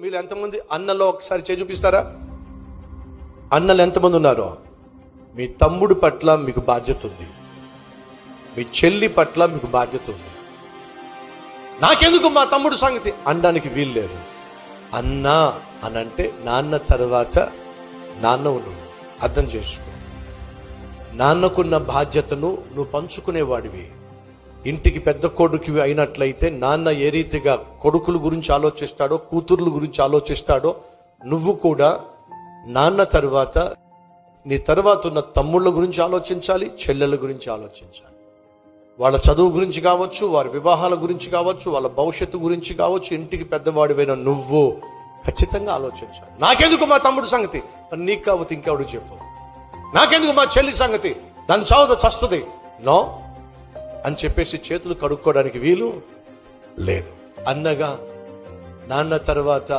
మీరు ఎంతమంది అన్నలో ఒకసారి చేయి చూపిస్తారా? అన్నలు ఎంతమంది ఉన్నారో? మీ తమ్ముడు పట్ల మీకు బాధ్యత ఉంది. మీ చెల్లి పట్ల మీకు బాధ్యత ఉంది. నాకెందుకు మా తమ్ముడు సంగతి? అనడానికి వీలు లేదు. అన్నా అని అంటే నాన్న తర్వాత నాన్న నువ్వు అర్థం చేసుకో. నాన్నకున్న బాధ్యతను నువ్వు పంచుకునేవాడివి. ఇంటికి పెద్ద కొడుకు అయినట్లయితే నాన్న ఏ రీతిగా కొడుకుల గురించి ఆలోచిస్తాడో కూతుర్ల గురించి ఆలోచిస్తాడో నువ్వు కూడా నాన్న తర్వాత నీ తర్వాత ఉన్న తమ్ముళ్ళ గురించి ఆలోచించాలి చెల్లెల గురించి ఆలోచించాలి. వాళ్ళ చదువు గురించి కావచ్చు వారి వివాహాల గురించి కావచ్చు వాళ్ళ భవిష్యత్తు గురించి కావచ్చు ఇంటికి పెద్దవాడివైన నువ్వు ఖచ్చితంగా ఆలోచించాలి. నాకెందుకు మా తమ్ముడు సంగతి? నీకు కావచ్చు ఇంకెవడు చెప్పు. నాకెందుకు మా చెల్లి సంగతి? దాని చావుతో చస్తుంది. నో? అని చెప్పేసి చేతులు కడుక్కోవడానికి వీలు లేదు. అన్నగా నాన్న తర్వాత